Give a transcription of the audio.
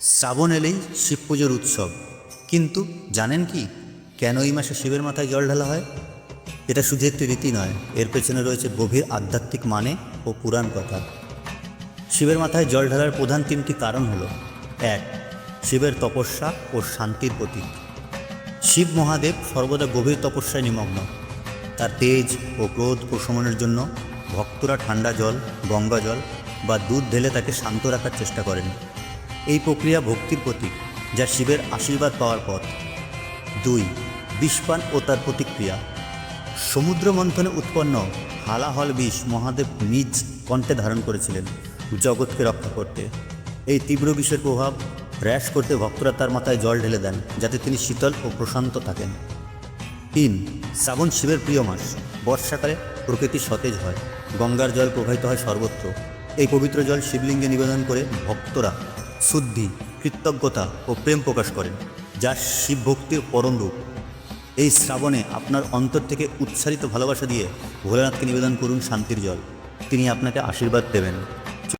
শ্রাবণ এলেই শিব পুজোর উৎসব। কিন্তু জানেন কি? কেন এই মাসে শিবের মাথায় জল ঢালা হয়? এটা শুধু একটি রীতি নয়, এর পেছনে রয়েছে গভীর আধ্যাত্মিক মানে ও পুরাণ কথা। শিবের মাথায় জল ঢালার প্রধান তিনটি কারণ হল, এক, শিবের তপস্যা ও শান্তির প্রতীক। শিব মহাদেব সর্বদা গভীর তপস্যায় নিমগ্ন। তার তেজ ও ক্রোধ প্রশমনের জন্য ভক্তরা ঠান্ডা জল, গঙ্গা জল বা দুধ ঢেলে তাকে শান্ত রাখার চেষ্টা করেন। এই প্রক্রিয়া ভক্তির প্রতীক, যা শিবের আশীর্বাদ পাওয়ার পথ। দুই, বিষপান ও তার প্রতিক্রিয়া। সমুদ্র মন্থনে উৎপন্ন হালাহল বিষ মহাদেব নিজ কণ্ঠে ধারণ করেছিলেন জগৎকে রক্ষা করতে। এই তীব্র বিষের প্রভাব হ্রাস করতে ভক্তরা তার মাথায় জল ঢেলে দেন, যাতে তিনি শীতল ও প্রশান্ত থাকেন। তিন, শ্রাবণ শিবের প্রিয় মাস, বর্ষাকালে প্রকৃতি সতেজ হয়, গঙ্গার জল প্রবাহিত হয় সর্বত্র। এই পবিত্র জল শিবলিঙ্গে নিবেদন করে ভক্তরা শুদ্ধি, কৃতজ্ঞতা ও প্রেম প্রকাশ করেন, যা শিব ভক্তির পরম রূপ। এই শ্রাবণে আপনার অন্তর থেকে উচ্ছারিত ভালোবাসা দিয়ে ভোলানাথকে নিবেদন করুন শান্তির জল। তিনি আপনাকে আশীর্বাদ দেবেন।